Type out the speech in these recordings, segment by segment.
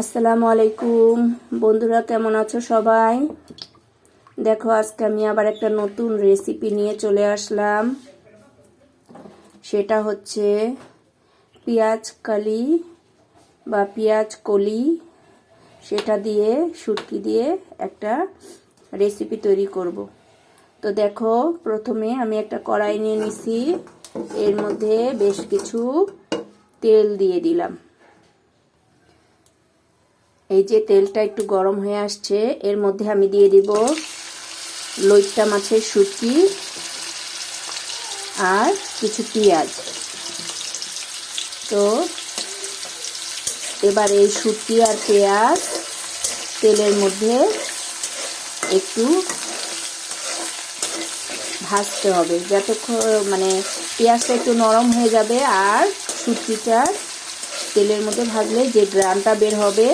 আসসালামু আলাইকুম। বন্ধুরা, কেমন আছো সবাই? দেখো, আজকে আমি আবার একটা নতুন রেসিপি নিয়ে চলে আসলাম। সেটা হচ্ছে পেঁয়াজ কালি বা পেঁয়াজ কলি। সেটা দিয়ে, শুটকি দিয়ে একটা রেসিপি তৈরি করব। তো দেখো, প্রথমে আমি একটা কড়াই নিয়ে নিছি। এর মধ্যে বেশ কিছু তেল দিয়ে দিলাম। এই যে তেলটা একটু গরম হয়ে আসছে, এর মধ্যে আমি দিয়ে দিব লইট্টা মাছের শুটকি আর কিছু পেঁয়াজ। তো এবার এই শুটকি আর পেঁয়াজ তেলের মধ্যে একটু ভাজতে হবে যতক্ষণ মানে পেঁয়াজটা একটু নরম হয়ে যাবে আর শুটকিটা তেলের মধ্যে ভাজলে যে গ্রানটা বের হবে,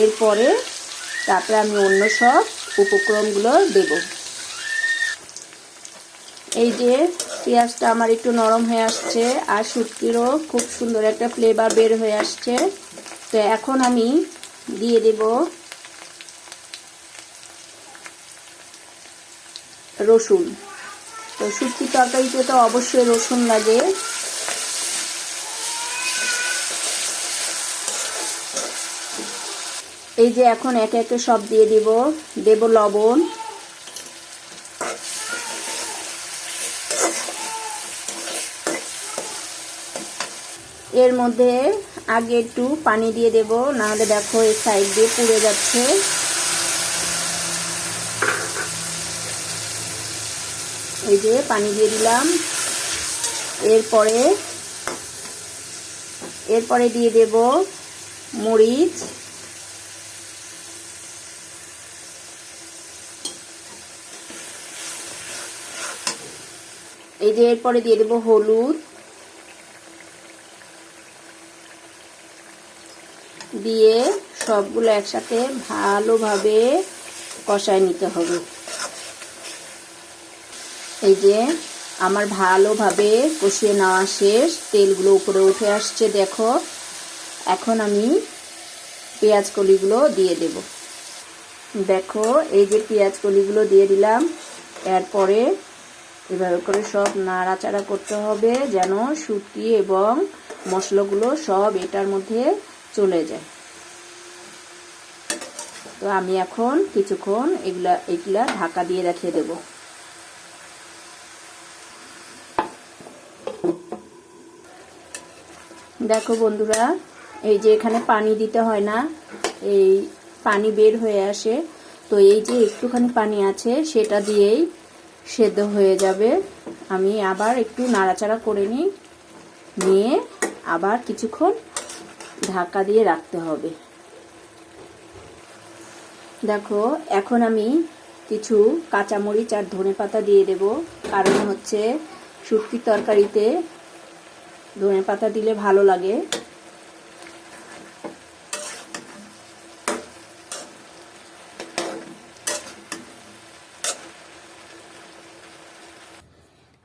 এরপরে তারপরে আমি অন্য সব উপক্রমগুলো দেব। এই যে পেঁয়াজটা আমার একটু নরম হয়ে আসছে আর শুটকিরও খুব সুন্দর একটা ফ্লেভার বের হয়ে আসছে। তো এখন আমি দিয়ে দেব রসুন। তো শুটকি তরকারিতে তো অবশ্যই রসুন লাগে। এই যে এখন একে একে সব দিয়ে দিব। দেব লবণ। এর মধ্যে আগে একটু পানি দিয়ে দেব, নাহলে দেখো এই সাইড দিয়ে পুড়ে যাচ্ছে। এই যে পানি দিয়ে দিলাম। এরপরে এরপরে দিয়ে দেব মরিচ। এই যে এরপরে দিয়ে দেবো হলুদ। দিয়ে সবগুলো একসাথে ভালোভাবে কষায় নিতে হবে। এই যে আমার ভালোভাবে কষিয়ে নেওয়া শেষ, তেলগুলো উপরে উঠে আসছে, দেখো। এখন আমি পেঁয়াজ কলিগুলো দিয়ে দেব। দেখো, এই যে পেঁয়াজ কলিগুলো দিয়ে দিলাম, এরপরে এভাবে করে সব নাড়াচাড়া করতে হবে যেন শুটকি এবং মশলাগুলো সব এটার মধ্যে চলে যায়। তো আমি এখন কিছুক্ষণ এগুলা এগুলা ঢাকা দিয়ে রেখে দেব। দেখো বন্ধুরা, এই যে এখানে পানি দিতে হয় না, এই পানি বের হয়ে আসে। তো এই যে একটুখানি পানি আছে, সেটা দিয়েই সেদ্ধ হয়ে যাবে। আমি আবার একটু নাড়াচাড়া করে নিই। নিয়ে আবার কিছুক্ষণ ঢাকা দিয়ে রাখতে হবে। দেখো, এখন আমি কিছু কাঁচামরিচ আর ধনে পাতা দিয়ে দেব। কারণ হচ্ছে শুটকির তরকারিতে ধনে পাতা দিলে ভালো লাগে।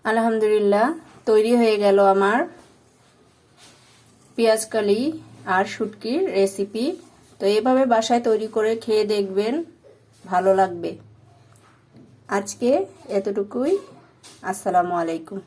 আলহামদুলিল্লাহ, তৈরি হয়ে গেল আমার পেঁয়াজ কালি আর শুটকির রেসিপি তো এভাবে বাসায় তৈরি করে খেয়ে দেখবেন, ভালো লাগবে। আজকে এতটুকুই। আসসালামু আলাইকুম।